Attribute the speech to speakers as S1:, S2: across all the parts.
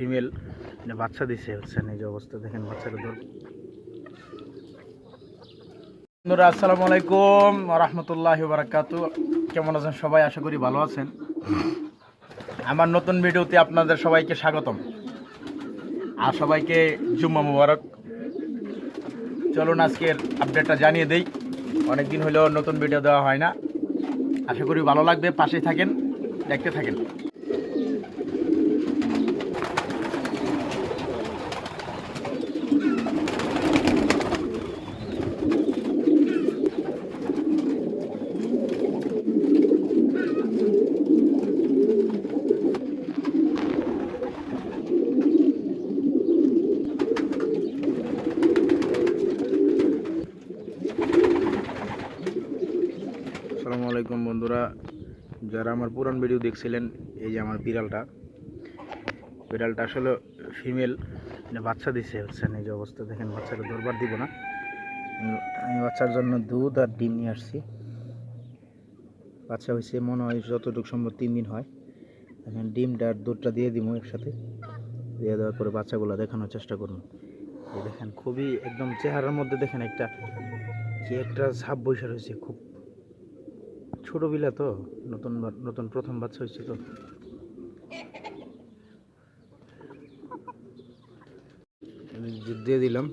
S1: Female বাচ্চা দিছে হচ্ছেন এই যে অবস্থা, দেখেন বাচ্চাটা ধর। বন্ধুরা, আসসালামু আলাইকুম রহমতুল্লাহ বারাকাতু কেমন আছেন সবাই? আশা করি ভালো আছেন। আমার নতুন ভিডিওতে আপনাদের সবাইকে স্বাগতম। আর সবাইকে জুম্মা মুবারক। চলুন, আজকের আপডেটটা জানিয়ে দেই। অনেকদিন হলেও নতুন ভিডিও দেওয়া হয় না। আশা করি ভালো লাগবে। পাশেই থাকেন, দেখতে থাকেন আসসালামু আলাইকুম বন্ধুরা যারা আমার পুরান ভিডিও দেখছিলেন, এই যে আমার বিড়ালটা। বিড়ালটা আসলে ফিমেল বাচ্চা দিছে হচ্ছেন এই যে অবস্থা দেখেন বাচ্চাটা ধরবার দিব না। আমি বাচ্চার জন্য দুধ আর ডিম নিয়ে আসছি। বাচ্চা হয়েছে, মনে হয় যতটুকু সম্ভব তিন দিন হয়। এখন ডিমটা আর দুধটা দিয়ে দিব একসাথে। দিয়ে দেওয়ার পরে বাচ্চাগুলো দেখানোর চেষ্টা করুন দেখেন, খুবই একদম চেহারার মধ্যে দেখেন একটা কি একটা ছাপ বৈশা রয়েছে, খুব ছোট বিলা তো নতুন নতুন প্রথম বাচ্চা হয়েছে তো। দিয়ে দিলাম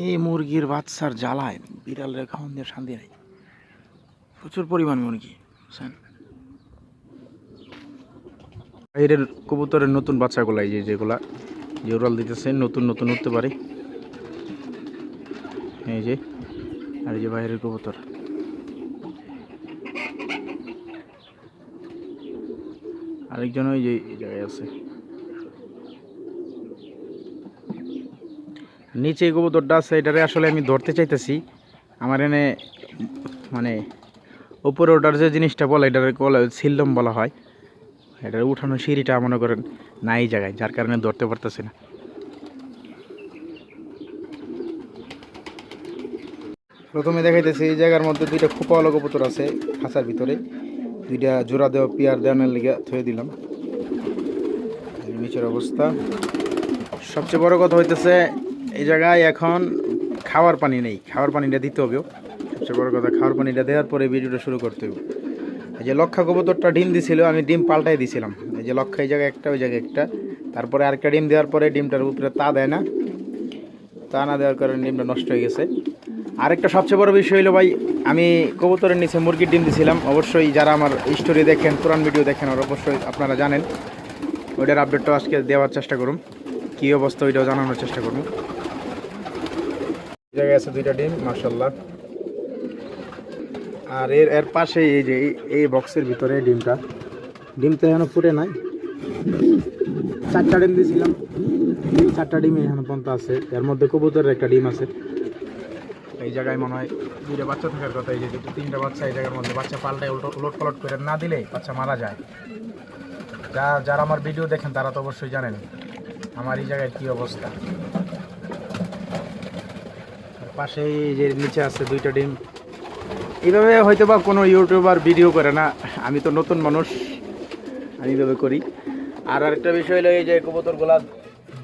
S1: এই মুরগির বাচ্চার জ্বালায় বিড়ালের খাওয়ান দিয়ে শান্তি নেই। প্রচুর পরিমাণ মুরগি, বুঝছেন? বাইরের কবুতরের নতুন বাচ্চাগুলো, এই যে যেগুলা, যে উড়াল দিতেছে, নতুন নতুন উঠতে পারে। এই যে, আর এই যে বাইরের কবুতর। আরেকজন ওই যে জায়গায় আছে। নিচে কবুতরটা আছে, এটারে আসলে আমি ধরতে চাইতেছি। আমার এনে মানে উপরে ওটার যে জিনিসটা বলে, এটারে বলে সিল্লম বলা হয়। এটার উঠানো সিঁড়িটা মনে করেন নাই জায়গায়, যার কারণে ধরতে পারতেছি না। প্রথমে দেখাইতেছি, এই জায়গার মধ্যে দুইটা খোপাওয়ালা কবুতর আছে, খাঁচার ভিতরে। দুইটা জোড়া দেওয়া, পিয়ার দেওয়ানোর লিগে থয়ে দিলাম। নিচের অবস্থা। সবচেয়ে বড় কথা হইতেছে এই জায়গায় এখন খাওয়ার পানি নেই। খাওয়ার পানিটা দিতে হবে সবচেয়ে বড় কথা, খাওয়ার পানিটা দেওয়ার পরে ভিডিওটা শুরু করতে হবে। এই যে লক্ষা কবুতরটা ডিম দিছিল, আমি ডিম পাল্টাই দিছিলাম। এই যে লক্ষা এই জায়গায় একটা, ওই জায়গায় একটা। তারপরে আরেকটা ডিম দেওয়ার পরে ডিমটার উপরে তা দেয় না। তা না দেওয়ার কারণে ডিমটা নষ্ট হয়ে গেছে। আরেকটা সবচেয়ে বড় বিষয় হলো ভাই, আমি কবুতরের নিচে মুরগির ডিম দিছিলাম। অবশ্যই যারা আমার স্টোরি দেখেন, পুরান ভিডিও দেখেন, ওরা অবশ্যই আপনারা জানেন। ওইটার আপডেটটা আজকে দেওয়ার চেষ্টা করুন কী অবস্থা ওইটাও জানানোর চেষ্টা করুন জায়গায় আছে দুইটা ডিম মার্শাল্লাহ আর এর এর পাশে এই যে, এই- বক্সের ভিতরে ডিমটা। ডিম তো এখনও ফুটে নাই। চারটা ডিম দিয়েছিলাম চারটা ডিম এখানে পর্যন্ত আছে। এর মধ্যে কবুতরের একটা ডিম আছে। এই জায়গায় মনে হয় দুইটা বাচ্চা থাকার কথা। এই যে তিনটা বাচ্চা এই জায়গার মধ্যে। বাচ্চা পাল্টায় উল্টো, উলট পালট করে না দিলে বাচ্চা মারা যায়। যা, যারা আমার ভিডিও দেখেন তারা তো অবশ্যই জানেন। আমার এই জায়গায় কি অবস্থা। আর পাশে যে নিচে আছে দুইটা ডিম। এইভাবে হয়তো বা কোনো ইউটিউবার ভিডিও করে না। আমি তো নতুন মানুষ, আমি এইভাবে করি। আর আরেকটা বিষয় হলো এই যে কবুতরগুলা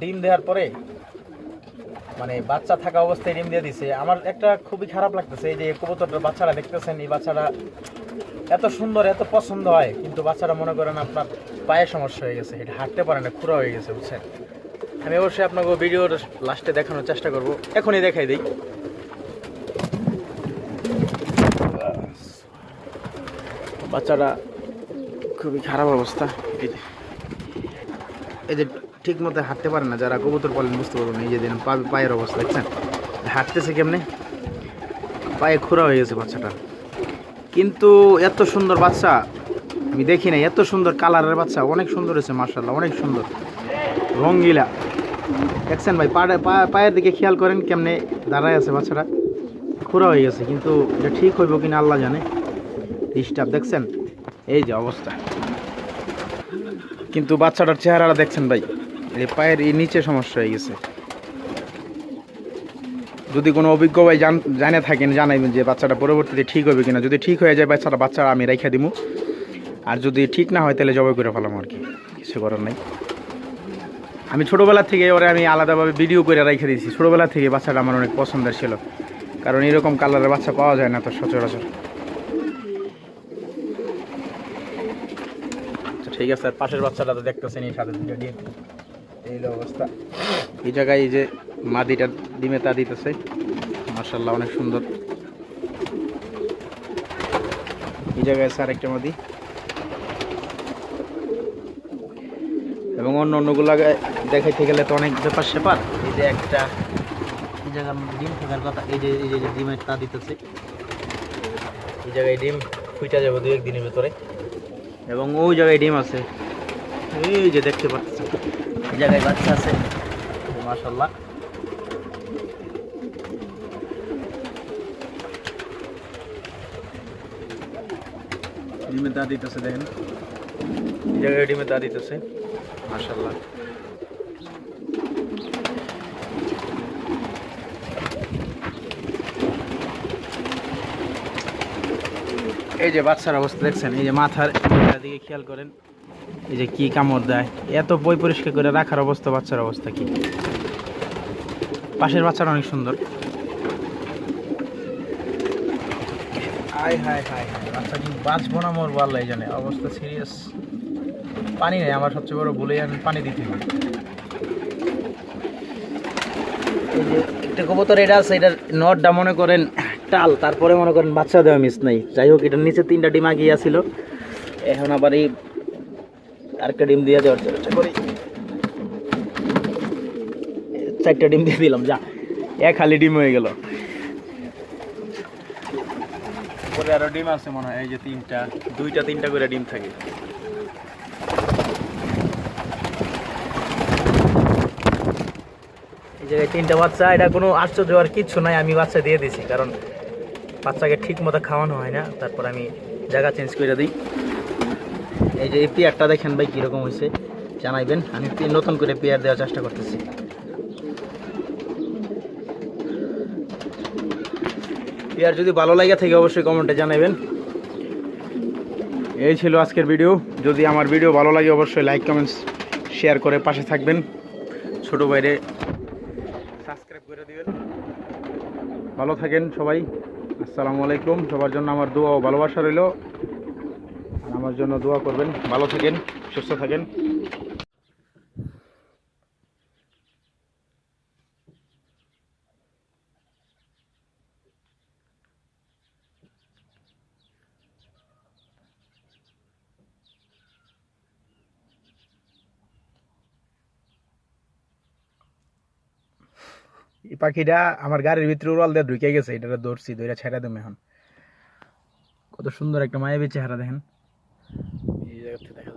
S1: ডিম দেওয়ার পরে মানে বাচ্চা থাকা অবস্থায় ডিম দিয়ে দিছে। আমার একটা খুবই খারাপ লাগতেছে এই যে কবুতরটার বাচ্চারা দেখতেছেন, এই বাচ্চারা এত সুন্দর, এত পছন্দ হয়, কিন্তু বাচ্চারা মনে করেন আপনার পায়ে সমস্যা হয়ে গেছে, এটা হাঁটতে পারে না, খুঁড়া হয়ে গেছে, বুঝছেন? আমি অবশ্যই আপনাকে ভিডিওর লাস্টে দেখানোর চেষ্টা করব। এখনই দেখাই দিই। বাচ্চাটা খুবই খারাপ অবস্থা। এই যে ঠিক মতো হাঁটতে পারে না, যারা কবুতর পালেন বুঝতে পারবেন এই যে দিন পায়ের অবস্থা, দেখছেন? হাঁটতেছে কেমনে? পায়ে খোরা হয়ে গেছে বাচ্চাটা। কিন্তু এত সুন্দর বাচ্চা, আমি দেখি নাই, এত সুন্দর কালারের বাচ্চা, অনেক সুন্দর হয়েছে মার্শাল্লাহ অনেক সুন্দর। রঙ্গিলা। দেখছেন ভাই পায়ের দিকে খেয়াল করেন কেমনে দাঁড়ায় আছে বাচ্চাটা খোরা হয়ে গেছে, কিন্তু এটা ঠিক হইব কিনা আল্লাহ জানে। ডিস্টার্ব দেখছেন? এই যে অবস্থা। কিন্তু বাচ্চাটার চেহারাটা দেখছেন ভাই। এই পায়ের এই নিচে সমস্যা হয়ে গেছে। যদি কোনো অভিজ্ঞ ভাই জান থাকেন, জানাইবেন যে বাচ্চাটা পরবর্তীতে ঠিক হবে কিনা। যদি ঠিক হয়ে যায়, বাচ্চাটা বাচ্চা আমি রেখে দিব আর যদি ঠিক না হয়, তাহলে জবাই করে ফেলাম আর কি। কিছু করার নাই। আমি ছোটোবেলা থেকে ওরে আমি আলাদাভাবে ভিডিও করে রেখে দিয়েছি। ছোটোবেলা থেকে বাচ্চাটা আমার অনেক পছন্দের ছিল। কারণ এরকম কালারের বাচ্চা পাওয়া যায় না তো সচরাচর। ঠিক আছে, আর পাশের বাচ্চাটা তো দেখতেছেন এই সাথে দুটো ডিম। এই অবস্থা। এই জায়গায় এই যে মাদিটা, ডিমে তা দিতেছে। মার্শাল্লাহ অনেক সুন্দর। এই জায়গায় আছে আরেকটা মাদি। এবং অন্য অন্যগুলো দেখাইতে গেলে তো অনেক ব্যাপার স্যাপার। এই যে একটা, এই জায়গার ডিম থাকার কথা, এই যে এই যে ডিমের তা দিতেছে। এই জায়গায় ডিম ফুইটা যাব দু একদিনের ভেতরে। এবং ওই জায়গায় ডিম আছে। এই যে দেখতে পাচ্ছি। এই জায়গায় বাচ্চা আছে। মাশাল্লাহ ডিমের দা দিতেছে দেখেন। এই জায়গায় ডিমের দা দিতেছে। মাশাল্লাহ এই যে বাচ্চার অবস্থা দেখছেন এই যে মাথার দিকে খেয়াল করেন। এই যে কি কামড় দেয় এত বই পরিষ্কার করে রাখার অবস্থা বাচ্চার অবস্থা কি? পাশের বাচ্চাটা অনেক সুন্দর। হাই হাই হাই হাই বাচ্চা কি বাঁচবো না মোর বললাই জানে। অবস্থা সিরিয়াস পানি নেই আমার সবচেয়ে বড় বলে আমি পানি দিতে হবে এই যে একটা কবুতর এটা আছে এটার নটটা মনে করেন টাল তারপরে মনে করেন বাচ্চা দেওয়া মিস নাই। যাই হোক এটার নিচে তিনটা ডিম আগিয়ে ছিল এখন আবার এই আরেকটা ডিম দিয়ে দেওয়ার চেষ্টা করি। চারটা ডিম দিয়ে দিলাম যা। এক খালি ডিম হয়ে গেল। পরে আরও ডিম আছে মনে হয় এই যে তিনটা দুইটা তিনটা করে ডিম থাকে। এই জায়গায় তিনটা বাচ্চা এটা কোনো আশ্চর্য আর কিচ্ছু নাই আমি বাচ্চা দিয়ে দিছি কারণ বাচ্চাকে ঠিক মতো খাওয়ানো হয় না তারপর আমি জায়গা চেঞ্জ করে দিই। এই যে পেয়ারটা দেখেন ভাই কীরকম হয়েছে, জানাইবেন। আমি নতুন করে পেয়ার দেওয়ার চেষ্টা করতেছি। পেয়ার যদি ভালো লাগে থাকে অবশ্যই কমেন্টে জানাবেন এই ছিল আজকের ভিডিও। যদি আমার ভিডিও ভালো লাগে অবশ্যই লাইক, কমেন্টস, শেয়ার করে পাশে থাকবেন। ছোট বাইরে সাবস্ক্রাইব করে দিবেন। ভালো থাকেন সবাই। আসসালামু আলাইকুম। সবার জন্য আমার দোয়া ও ভালোবাসা রইল। আমার জন্য দোয়া করবেন। ভালো থাকেন, সুস্থ থাকেন। এই পাখিটা আমার গাড়ির ভিতরে উড়াল দিয়ে ঢুকে গেছে এটা ধরছি ধরে ছেড়ে দেবো এখন। কত সুন্দর একটা মায়াবী চেহারা দেখেন। এই জায়গা থেকে দেখা যাবে